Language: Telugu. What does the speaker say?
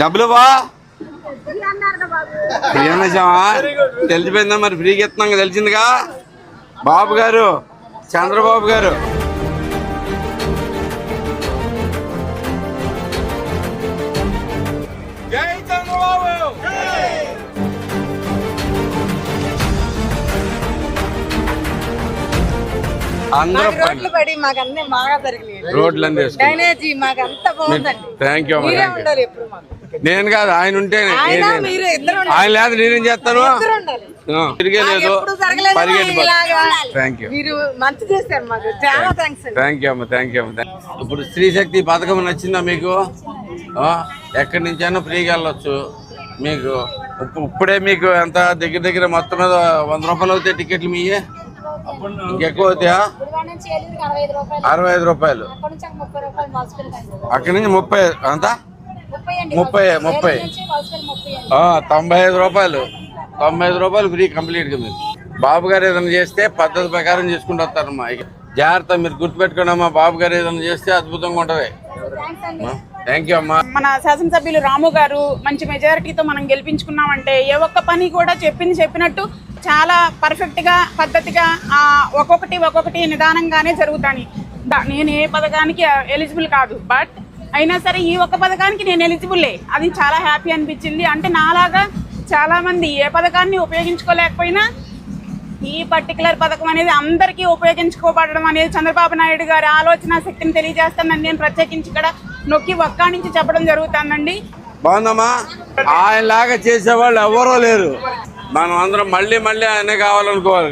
డబ్బులు బా తెలిసిపోయిందా మరి? ఫ్రీగా ఇస్తున్నాం తెలిసిందిగా? బాబు గారు చంద్రబాబు గారు. అందరూ రోడ్లు పడి మాకు అన్ని బాగా జరిగినాయి. రోడ్లన్నీ వేసుకుంటాం డ్రైనేజీ మాకు అంత బాగుందండి థ్యాంక్ యూ అమ్మా మీరే థ్యాంక్ యూ ఉండాలి ఎప్పుడు మాకు. నేను కాదు ఆయన ఉంటే ఆయన లేదు నేనేం చేస్తాను? ఇద్దరు ఉండాలి. ఆ, తిరిగే మాకు లేదు. ఎప్పుడు జరగలేదు పరిగెట్టి ఇలాగా. థ్యాంక్ యూ థ్యాంక్ యూ అమ్మ థ్యాంక్ యూ అమ్మ ఇప్పుడు స్త్రీ శక్తి పథకం నచ్చిందా మీకు? ఎక్కడి నుంచైనా ఫ్రీగా వెళ్ళొచ్చు. మీకు ఇప్పు- ఇప్పుడే మీకు ఎంత దగ్గర దగ్గర మొత్తం మీద వంద రూపాయలు అవుతాయి టికెట్లు మీ ఇంకెక్కువ అవుతాయా? అరవై ఐదు రూపాయలు. అక్కడ నుంచి ముప్పై అంత? ముప్పై ముప్పై, తొంభై ఐదు రూపాయలు. తొంభై ఐదు రూపాయలు ఫ్రీ కంప్లీట్గా మీరు. బాబు గారు ఏదైనా చేస్తే పద్ధతి ప్రకారం చేసుకుంటూ వస్తారమ్మా. ఇక జాగ్రత్త మీరు గుర్తుపెట్టుకోండి అమ్మా. బాబు గారు ఏదైనా చేస్తే అద్భుతంగా ఉంటుంది. మన శాసనసభ్యులు రాము గారు మంచి మెజారిటీతో మనం గెలిపించుకున్నామంటే ఏ ఒక్క పని కూడా చెప్పింది చెప్పినట్టు చాలా పర్ఫెక్ట్గా పద్ధతిగా ఆ, ఒక్కొక్కటి ఒక్కొక్కటి నిదానంగానే జరుగుతాయి. నేను ఏ పథకానికి ఎలిజిబుల్ కాదు బట్ అయినా సరే ఈ ఒక్క పథకానికి నేను ఎలిజిబుల్లే అది చాలా హ్యాపీ అనిపించింది. అంటే నాలాగా చాలా మంది ఏ పథకాన్ని ఉపయోగించుకోలేకపోయినా ఈ పర్టికులర్ పథకం అనేది అందరికీ ఉపయోగించుకోబడడం అనేది చంద్రబాబు నాయుడు గారి ఆలోచన శక్తిని తెలియజేస్తానని నేను ప్రత్యేకించి ఇక్కడ నొక్కి ఒక్కా నుంచి చెప్పడం జరుగుతుందండి. బాగుందమ్మా ఆయనలాగా చేసేవాళ్ళు ఎవరో లేరు. మనం అందరం మళ్ళీ మళ్ళీ ఆయనే కావాలనుకోవాలి